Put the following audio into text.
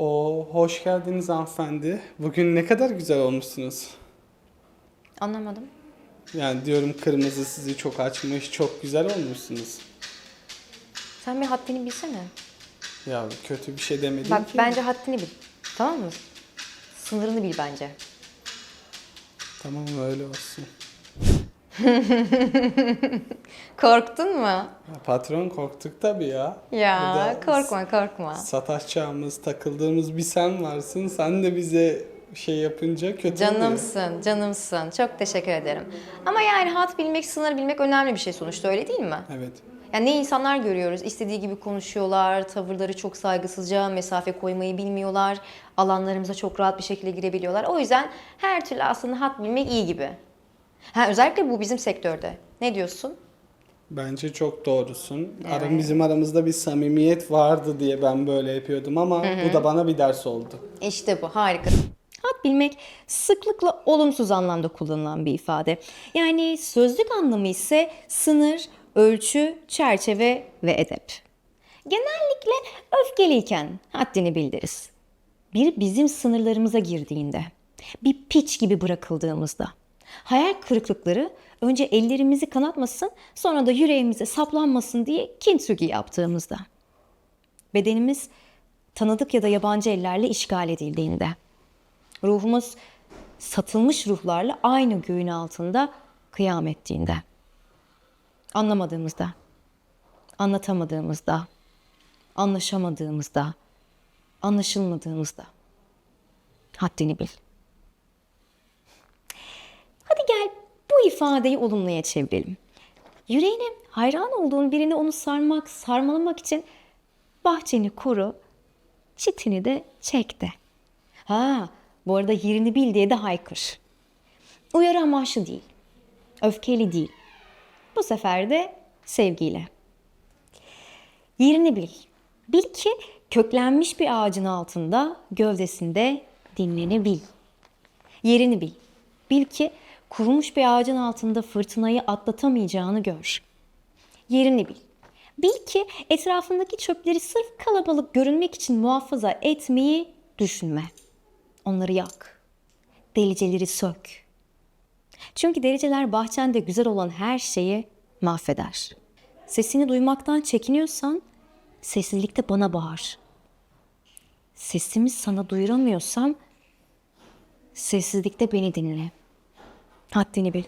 O hoş geldiniz hanımefendi. Bugün ne kadar güzel olmuşsunuz. Anlamadım. Yani diyorum kırmızı sizi çok açmış, çok güzel olmuşsunuz. Sen bir haddini bilsene. Ya kötü bir şey demedim Bak ki. bence haddini bil. Tamam mı? Sınırını bil bence. Tamam öyle olsun. Korktun mu? Patron korktuk tabii ya. Ya Burada korkma korkma. Sataşacağımız, takıldığımız bir sen varsın. Sen de bize şey yapınca kötü oluyor. Canımsın, canımsın. Çok teşekkür ederim. Ama yani hat bilmek, sınır bilmek önemli bir şey sonuçta öyle değil mi? Evet. Yani ne insanlar görüyoruz, istediği gibi konuşuyorlar, tavırları çok saygısızca, mesafe koymayı bilmiyorlar, alanlarımıza çok rahat bir şekilde girebiliyorlar. O yüzden her türlü aslında hat bilmek iyi gibi. Ha, özellikle bu bizim sektörde. Ne diyorsun? Bence çok doğrusun. Aram bizim aramızda bir samimiyet vardı diye ben böyle yapıyordum ama bu da bana bir ders oldu. İşte bu harika. Hat bilmek sıklıkla olumsuz anlamda kullanılan bir ifade. Yani sözlük anlamı ise sınır, ölçü, çerçeve ve edep. Genellikle öfkeliyken haddini bildiririz. Bir bizim sınırlarımıza girdiğinde, bir piç gibi bırakıldığımızda, hayal kırıklıkları önce ellerimizi kanatmasın sonra da yüreğimize saplanmasın diye kintsugi yaptığımızda. Bedenimiz tanıdık ya da yabancı ellerle işgal edildiğinde, ruhumuz satılmış ruhlarla aynı göğün altında kıyam ettiğinde, anlamadığımızda, anlatamadığımızda, anlaşamadığımızda, anlaşılmadığımızda. Haddini bil. Bu ifadeyi olumluya çevirelim. Yüreğine hayran olduğun birini onu sarmak, sarmalamak için bahçeni koru, çitini de çek de. Ha, bu arada yerini bil diye de haykır. Uyarı amaçlı değil, öfkeli değil. Bu sefer de sevgiyle. Yerini bil. Bil ki köklenmiş bir ağacın altında, gövdesinde dinlenebil. Yerini bil. Bil ki kurumuş bir ağacın altında fırtınayı atlatamayacağını gör. Yerini bil. Bil ki etrafındaki çöpleri sırf kalabalık görünmek için muhafaza etmeyi düşünme. Onları yak. Deliceleri sök. Çünkü dereceler bahçende güzel olan her şeyi mahveder. Sesini duymaktan çekiniyorsan sessizlikte bana bağır. Sesimi sana duyuramıyorsam sessizlikte beni dinle. Haddini bil.